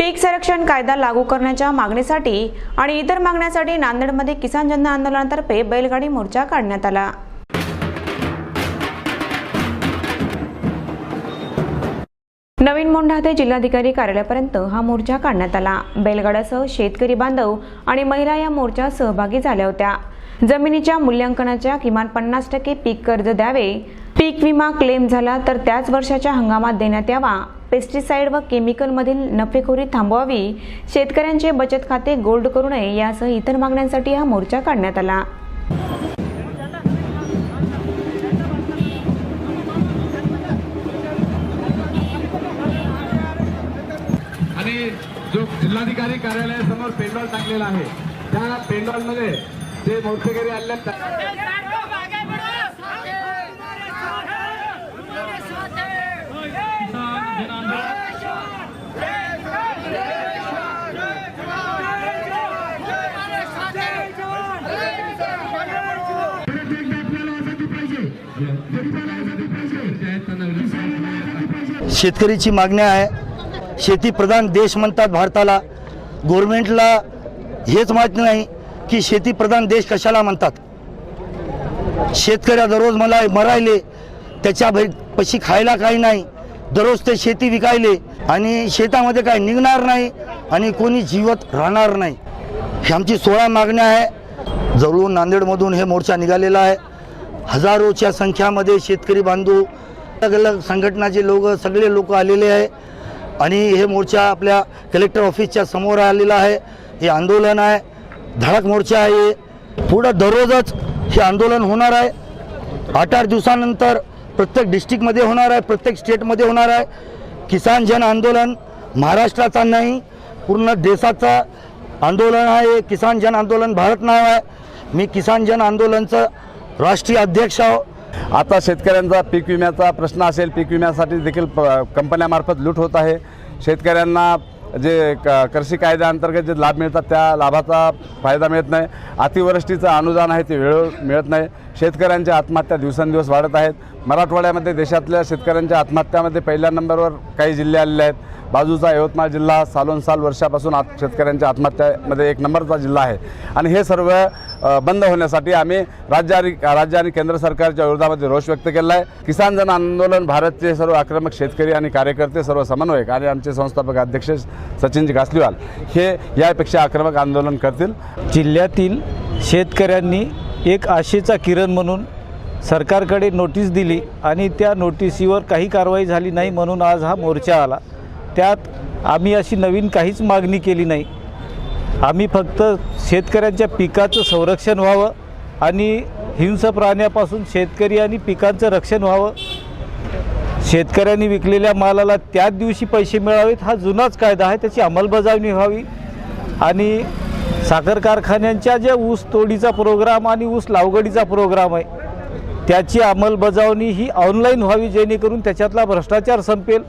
पीक संरक्षण कायदा लागू करण्याच्या मागणीसाठी आणि इतर मागण्यासाठी नांदेडमध्ये किसान जन आंदोलनातर्फे बैलगाडी मोर्चा काढण्यात आला. नवीन मोंढा ते जिल्हाधिकारी कार्यालयापर्यंत हा मोर्चा काढण्यात आला. बैलगाड्यासह शेतकरी बांधव आणि महिला या मोर्चात सहभागी झाल्या होत्या. जमिनीच्या मूल्यांकनाच्या किमान पन्नास टक्के पीक कर्ज द्यावे. पीक विमा क्लेम झाला तर त्याच वर्षाच्या हंगामात देण्यात यावा. पेस्टिसाइड व केमिकलमधील नफेखोरी थांबवावी शेतकऱ्यांचे बचत खाते गोल्ड करू नये यासह इतर मागण्यांसाठी हा मोर्चा काढण्यात आला. आणि जो जिल्हाधिकारी कार्यालयासमोर पेंडॉल टाकलेला आहे त्या पेंडॉलमध्ये जे मोर्चेकरी आले शेतकरीची मागणी आहे. शेतीप्रधान देश म्हणतात भारताला. गव्हर्मेंटला हेच माहीत नाही की शेतीप्रधान देश कशाला म्हणतात. शेतकऱ्या दररोज मला मरायले त्याच्या पशी खायला काही नाही. दररोज ते शेती विकायले आणि शेतामध्ये काही निघणार नाही आणि कोणी जीवत राहणार नाही. ही आमची सोळा मागण्या आहे. जवळून नांदेडमधून हे मोर्चा निघालेला आहे. हजारोच्या संख्यामध्ये शेतकरी बांधव अलग अलग संघटनाचे लोक सगळे लोक आलेले आहे. आणि हे मोर्चा आपल्या कलेक्टर ऑफिसच्या समोर आलेला आहे. हे आंदोलन आहे. धडक मोर्चा आहे. हे. पुढं दररोजच हे आंदोलन होणार आहे. आठ आठ दिवसानंतर प्रत्येक डिस्ट्रिक्टमध्ये होणार आहे प्रत्येक स्टेटमध्ये होणार आहे. किसान जन आंदोलन महाराष्ट्राचा नाही पूर्ण देशाचं आंदोलन आहे. किसान जन आंदोलन भारत नाव आहे. मी किसान जन आंदोलनचं राष्ट्रीय अध्यक्ष आहो. आता शेतकऱ्यांचा पीक विम्याचा प्रश्न असेल पीक विम्यासाठी देखील प- कंपन्यामार्फत लूट होत आहे. शेतकऱ्यांना जे क कृषी कायद्याअंतर्गत जे लाभ मिळतात त्या लाभाचा फायदा मिळत नाही. अतिवृष्टीचं अनुदान आहे ते वेळेवर मिळत नाही. शेतकऱ्यांच्या आत्महत्या दिवसेंदिवस वाढत आहेत. मराठवाड्यामध्ये देशातल्या शेतकऱ्यांच्या आत्महत्यामध्ये पहिल्या नंबरवर काही जिल्हे आलेले आहेत. बाजूचा यवतमाळ जिल्हा सालोनसाल वर्षापासून आत शेतकऱ्यांच्या आत्महत्यामध्ये एक नंबरचा जिल्हा आहे. आणि हे सर्व बंद होण्यासाठी आम्ही राज्य आणि राज्य आणि केंद्र सरकारच्या विरोधामध्ये रोष व्यक्त केला आहे किसान जन आंदोलन भारतचे सर्व आक्रमक शेतकरी आणि कार्यकर्ते सर्व समन्वयक आणि आमचे संस्थापक अध्यक्ष सचिनजी घासलीवाल हे यापेक्षा आक्रमक आंदोलन करतील. जिल्ह्यातील शेतकऱ्यांनी एक आशेचा किरण म्हणून सरकारकडे नोटीस दिली आणि त्या नोटिसीवर काही कारवाई झाली नाही म्हणून आज हा मोर्चा आला. त्यात आम्ही अशी नवीन काहीच मागणी केली नाही. आम्ही फक्त शेतकऱ्यांच्या पिकाचं संरक्षण व्हावं आणि हिंस प्राण्यापासून शेतकरी आणि पिकांचं रक्षण व्हावं. शेतकऱ्यांनी विकलेल्या मालाला त्याच दिवशी पैसे मिळावेत हा जुनाच कायदा आहे त्याची अंमलबजावणी व्हावी. आणि साखर कारखान्यांच्या ज्या ऊस तोडीचा प्रोग्राम आणि ऊस लावगडीचा प्रोग्राम आहे त्याची अंमलबजावणी ही ऑनलाईन व्हावी जेणेकरून त्याच्यातला भ्रष्टाचार संपेल.